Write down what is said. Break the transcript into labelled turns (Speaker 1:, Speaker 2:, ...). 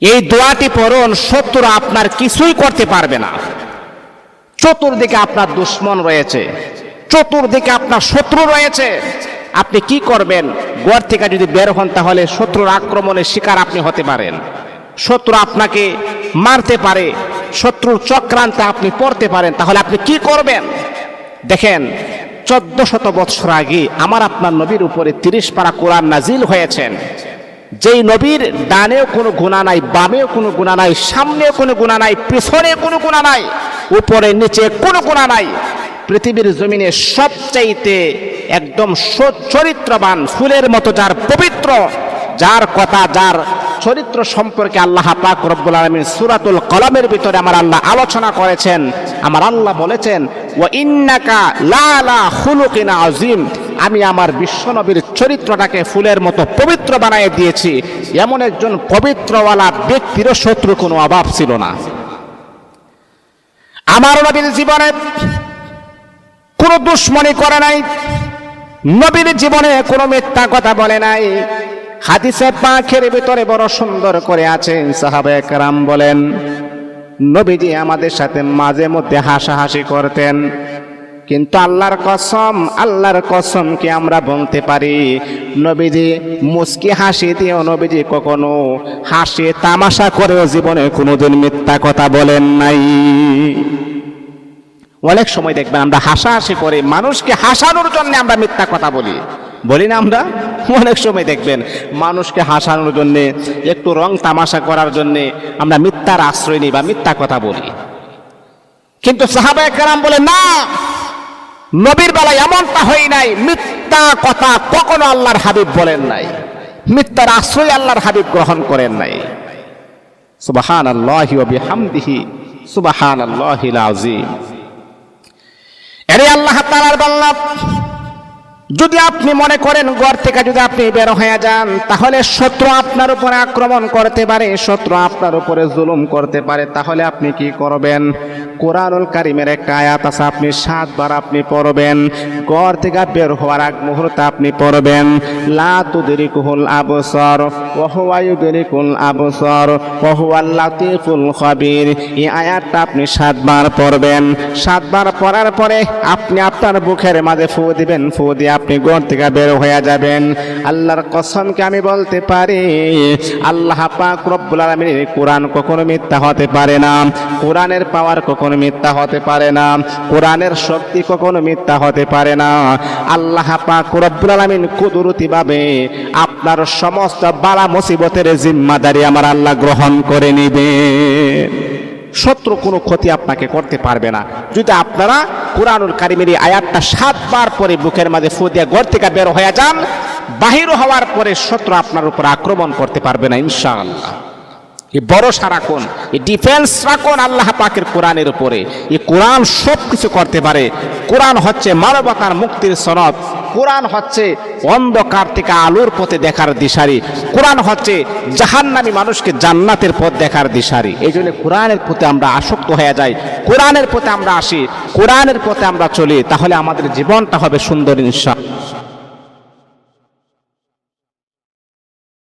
Speaker 1: এই দোয়াটি পড়ুন শত্রু আপনার কিছুই করতে পারবে না। চতুর্দিকে আপনার দুশ্মন রয়েছে। চতুর্দিকে আপনার শত্রু রয়েছে। আপনি কি করবেন? ঘর থেকে যদি বের হন, তাহলে শত্রুর আক্রমণের শিকার আপনি হতে পারেন। শত্রু আপনাকে মারতে পারে, শত্রুর চক্রান্তে আপনি পড়তে পারেন। তাহলে আপনি কি করবেন? দেখেন চোদ্দ শত বৎসর আগে আমার আপনার নবীর উপরে তিরিশ পারা কোরআন নাজিল হয়েছেন। যেই নবীর ডানেও কোনো গুণা নাই, বামেও কোনো গুণা নাই, সামনেও কোনো গুণা নাই পিছনে কোনো গুণা নাই, উপরে নিচে কোনো গুণা নাই, পৃথিবীর জমিনে সবচাইতে একদম চরিত্রবান ফুলের মতো যার পবিত্র, যার কথা, যার চরিত্র সম্পর্কে আল্লাহ পাক রব্বুল আলমিন সুরাতুল কলমের ভিতরে আমার আল্লাহ আলোচনা করেছেন। আমার আল্লাহ বলেছেন ও ইন্নাকা লা লা খুলুকিনা আজিম আমি আমার বিশ্বনবীর চরিত্রটাকে ফুলের মতো পবিত্র বানিয়ে দিয়েছি। এমন একজন পবিত্রওয়ালা ব্যক্তির শত্রু কোনো অভাব ছিল না। আমার নবীর জীবনে কোনো দুশ্মনী করে নাই। নবীর জীবনে কোনো মিথ্যা কথা বলে নাই। হাদিসে পাখের ভিতরে বড় সুন্দর করে আছেন সাহাবে একরাম বলেন, নবীজি আমাদের সাথে মাঝে মধ্যে হাসাহাসি করতেন। কিন্তু আল্লাহর কসম আল্লাহর কসম কি আমরা বলতে পারি, নবীজি মুস্কি হাসি দিয়েও নবীজি কখনো হাসি তামাশা করেও জীবনে কোনোদিন মিথ্যা কথা বলেন নাই। অনেক সময় দেখবেন আমরা হাসাহাসি করে, মানুষকে হাসানোর জন্য আমরা মিথ্যা কথা বলি। বলি না আমরা? অনেক সময় দেখবেন মানুষকে হাসানোর জন্য, একটু রং তামাশা করার জন্য আমরা মিথ্যার আশ্রয় নিই বা মিথ্যা কথা বলি। কিন্তু সাহাবা একরাম বলে, না নবীর বেলায় এমনটা হয় নাই, মিথ্যা কথা কখনো আল্লাহর হাবিব বলেন নাই। মিথ্যার আশ্রয় আল্লাহর হাবিব গ্রহণ করেন নাই। সুবাহান আল্লাহি বিহামদিহি সুবাহান এরে আল্লাহ তালার যদি আপনি মনে করেন ঘর থেকে যদি আপনি বের হয়ে যান, তাহলে শত্রু আপনার উপরে আক্রমণ করতে পারে, শত্রু আপনার উপরে জুলুম করতে পারে, তাহলে আপনি কি করবেন? কোরআনুল কারিমের একটা আয়াত আছে, আপনি সাতবার আপনি পড়বেন, ঘর থেকে বের হওয়ার আগ মুহূর্তে আপনি পড়বেন, লা তুদরিকুল আবসর ওহুয়া ইউদরিকুল আবসর ওহুয়াল লাতিফুল খবির। এই আয়াতটা আপনি সাতবার পড়বেন। সাতবার পড়ার পরে আপনি আপনার বুকের মাঝে ফু দিবেন, ফু দিয়ে আপনি ঘর থেকে বের হয়ে যাবেন। আল্লাহর কসমকে আমি বলতে পারি, আল্লাহ পাক রব্বুল আলামিনের কোরআন কখনো মিথ্যা হতে পারে না। কোরআনের পাওয়ার কখনো মিথ্যা হতে পারে না। কোরআনের শক্তি কখনো মিথ্যা হতে পারে না। আল্লাহ পাক রব্বুল আলামিন কুদরতিভাবে আপনার সমস্ত বালা মুসিবতের জিম্মাদারি আমার আল্লাহ গ্রহণ করে নিবে। শত্রু কোনো ক্ষতি আপনাকে করতে পারবে না। যদি আপনারা কোরআনুল কারিমের এই আয়াতটা সাতবার পরে বুকের মাঝে ফু দিয়ে ঘর থেকে বের হয়ে যান, বাহির হওয়ার পরে শত্রু আপনার উপর আক্রমণ করতে পারবে না ইনশাআল্লাহ। এই ভরসা রাখুন এই ডিফেন্স রাখুন আল্লাহ পাকের কোরআনের উপরে? এই কোরআন সব কিছু করতে পারে। কোরআন হচ্ছে মানবতার মুক্তির সনদ। কোরআন হচ্ছে অন্ধকার থেকে আলোর পথে দেখার দিশারি। কোরআন হচ্ছে জাহান্নামী মানুষকে জান্নাতের পথ দেখার দিশারি। এই জন্য কোরআনের প্রতি আমরা আসক্ত হয়ে যাই। কোরআনের পথে আমরা আসি। কোরআনের পথে আমরা চলি। তাহলে আমাদের জীবনটা হবে সুন্দর ইনশা